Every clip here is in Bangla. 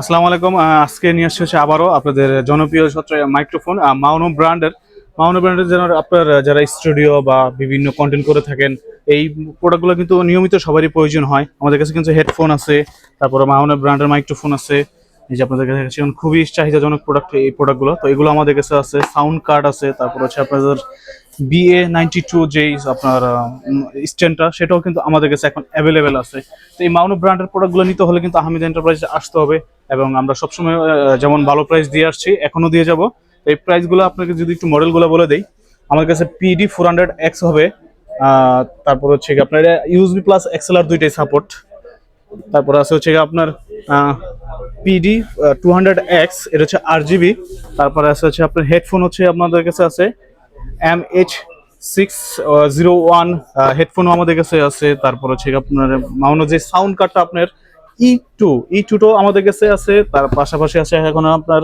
আসসালামু আলাইকুম। আজকে নিয়ে আসছে হচ্ছে আবারও আপনাদের জনপ্রিয় মাইক্রোফোন মাউনো ব্র্যান্ডের। মাউনো ব্র্যান্ডের যেন আপনার যারা স্টুডিও বা বিভিন্ন কন্টেন্ট করে থাকেন, এই প্রোডাক্টগুলো কিন্তু নিয়মিত সবারই প্রয়োজন হয়। আমাদের কাছে কিন্তু হেডফোন আছে, তারপরে মাউনো ব্র্যান্ডের মাইক্রোফোন আছে। এই যে আপনাদের কাছে খুবই চাহিদাজনক প্রোডাক্ট এই প্রোডাক্টগুলো তো এগুলো আমাদের কাছে আছে সাউন্ড কার্ড আছে, তারপর হচ্ছে আপনাদের বিএ নাইনটি টু যেই আপনার স্ট্যান্ডটা সেটাও কিন্তু আমাদের কাছে এখন অ্যাভেলেবেল আছে। তো এই মাউনো ব্র্যান্ডের প্রোডাক্টগুলো নিতে হলে কিন্তু আহমেদ এন্টারপ্রাইজে আসতে হবে এবং আমরা সবসময় যেমন ভালো প্রাইস দিয়ে আসছি, এখনও দিয়ে যাব। এই প্রাইসগুলো আপনাকে যদি একটু মডেলগুলো বলে দেই, আমার কাছে পিডি ফোর হান্ড্রেড এক্স হবে তারপর হচ্ছে কি আপনার ইউএসবি প্লাস এক্সএলআর দুইটাই সাপোর্ট তারপর আছে হচ্ছে আপনার পিডি টু হান্ড্রেড এক্স এটা হচ্ছে আর জিবি তারপরে আছে হচ্ছে আপনার হেডফোন হচ্ছে আপনাদের কাছে আছে M H six zero one হেডফোনও আমাদের কাছে আছে, তারপর হচ্ছে আপনার মাউনো যে সাউন্ড কার্ডটা আপনার ই টু ই টুটাও আমাদের কাছে আছে, তার পাশাপাশি আছে এখন আপনার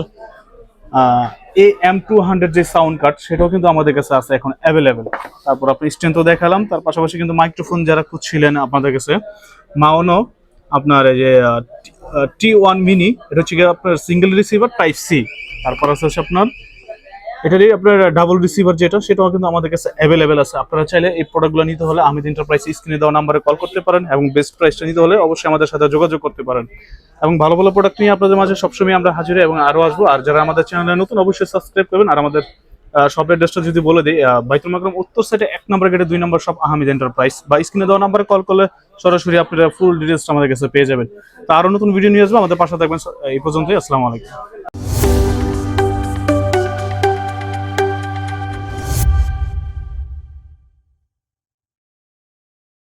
এ এম টু হান্ড্রেড যে সাউন্ড কার্ড সেটাও কিন্তু আমাদের কাছে আছে এখন অ্যাভেলেবেল তারপর আপনি স্ট্রেন্থও দেখালাম, তার পাশাপাশি কিন্তু মাইক্রোফোন যারা খুঁজছিলেন আপনাদের কাছে মাউনো আপনার এই যে টি ওয়ান মিনি এটা হচ্ছে আপনার সিঙ্গেল রিসিভার টাইপ সি তারপর আছে আপনার এটারই আপনার ডাবল রিসিভার যেটা, সেটাও কিন্তু আমাদের কাছে অ্যাভেলেবেল আছে। আপনারা চাইলে এই প্রোডাক্টগুলো নিতে হলে আমিদ এন্টারপ্রাইজ স্ক্রিনে দেওয়া নাম্বারে কল করতে পারেন এবং বেস্ট প্রাইসটা নিতে হলে অবশ্যই আমাদের সাথে যোগাযোগ করতে পারেন। এবং ভালো ভালো প্রোডাক্ট নিয়ে আপনাদের মাঝে সবসময় আমরা হাজির এবং আরও আসব। আর যারা আমাদের চ্যানেলে নতুন, অবশ্যই সাবস্ক্রাইব করবেন। আর আমাদের শপের অ্যাড্রেসটা যদি বলে দিই বাইতুল মাকরম উত্তর সাইডে এক নম্বর গেটে দুই নম্বর সব আহমেদ এন্টারপ্রাইজ বা স্ক্রিনে দেওয়া নাম্বারে কল করলে সরাসরি আপনারা ফুল ডিটেলসটা আমাদের কাছে পেয়ে যাবেন। তো আরও নতুন ভিডিও নিয়ে আসব। আমাদের পাশে থাকবেন। এই পর্যন্তই। আসসালামু আলাইকুম।